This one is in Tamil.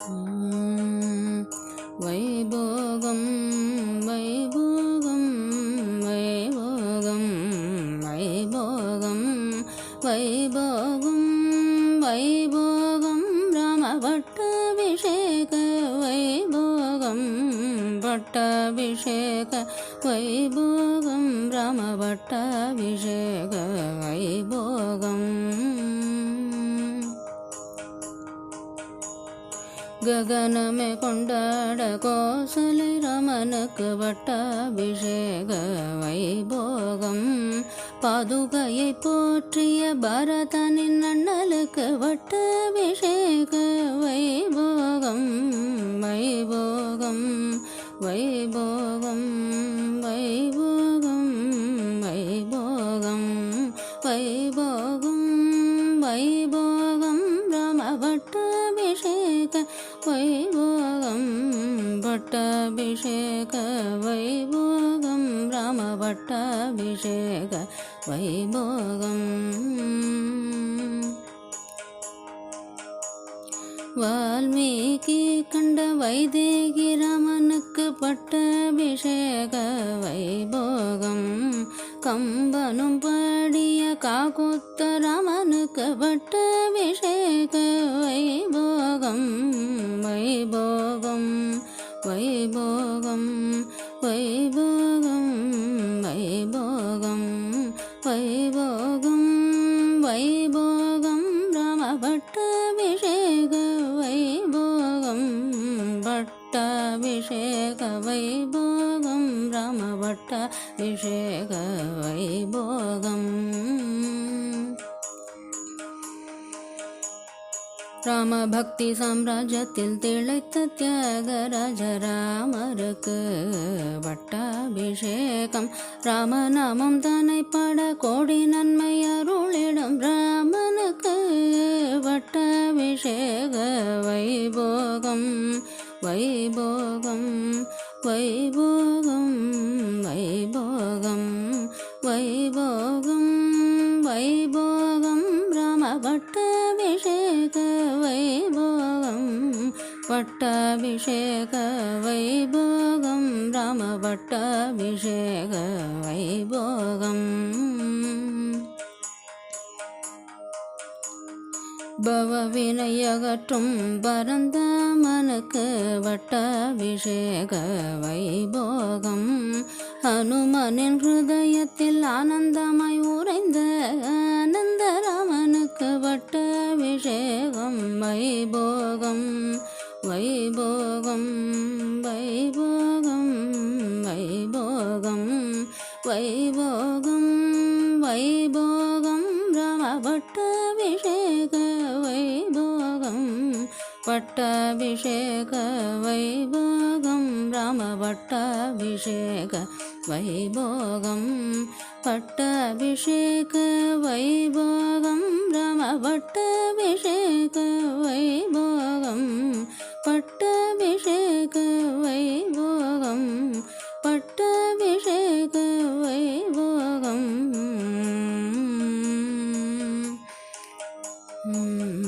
ம், வைபோகம் வைபோகம் வைபோகம் வைபோகம் வைபோகம் வைபோகம் ராமபட்டாபிஷேக வைபோகம் பட்டாபிஷேக வைபோகம் ராமபட்டாபிஷேக வைபோகம் ககனமே கொண்டாட கோசலை ரமனுக்கு வட்டாபிஷேக வைபோகம் பாதுகையை போற்றிய பரதனின் அண்ணலுக்கு வட்டாபிஷேக வைபோகம் வைபோகம் வைபோகம் வைபோகம் வைபோகம் வைபோகம் வைபோகம் ராமபட்டாபிஷேக வைபோகம் பட்டாபிஷேக வைபோகம் ராம பட்டாபிஷேக வைபோகம் வால்மீகி கண்ட வைதேகி ராமனுக்கு பட்டாபிஷேக வைபோகம் கம்பனும் பாடிய காகுத்த ராமனுக்கு பட்ட அபிஷேக வைபோகம் வைபோகம் வைபோகம் வைபோகம் வைபோகம் வைபோகம் வைபோகம். ராமபட்டாபிஷேக வைபோகம் பட்டாபிஷேக வைபோகம் ராமபட்டாபிஷேக வைபோகம் ராமபக்தி சாம்ராஜ்யத்தில் திளைத்த தியாகராஜ ராமருக்கு பட்டாபிஷேகம் ராமநாமம் தன்னை பட கோடி நன்மை அருளிடம் ராமனுக்கு பட்டாபிஷேக வைபோகம் வைபோகம் வைபோகம் வைபோகம் வைபோகம் ராமபட்டாபிஷேக வைபோகம் பட்டாபிஷேக வைபோகம் ராமபட்டாபிஷேக வைபோகம் பவவினையகற்றும் பரந்தாமனுக்கு வட்டாபிஷேக வைபோகம். ஹனுமனின் ஹிருதயத்தில் ஆனந்தமாய் உறைந்த ஆனந்தராமனுக்கு வட்டாபிஷேகம். வைபோகம் வைபோகம் வைபோகம் வைபோகம் வைபோகம் வைபோகம். പട്ടാഭിഷേക വൈഭോഗം പട്ടാഭിഷേക വൈഭോഗം രാമ പട്ടാഭിഷേക വൈഭോഗം പട്ടാഭിഷേക വൈഭോഗം രാമ പട്ടാഭിഷേക വൈഭോഗം പട്ടാഭിഷേക വൈഭോഗം 嗯嗯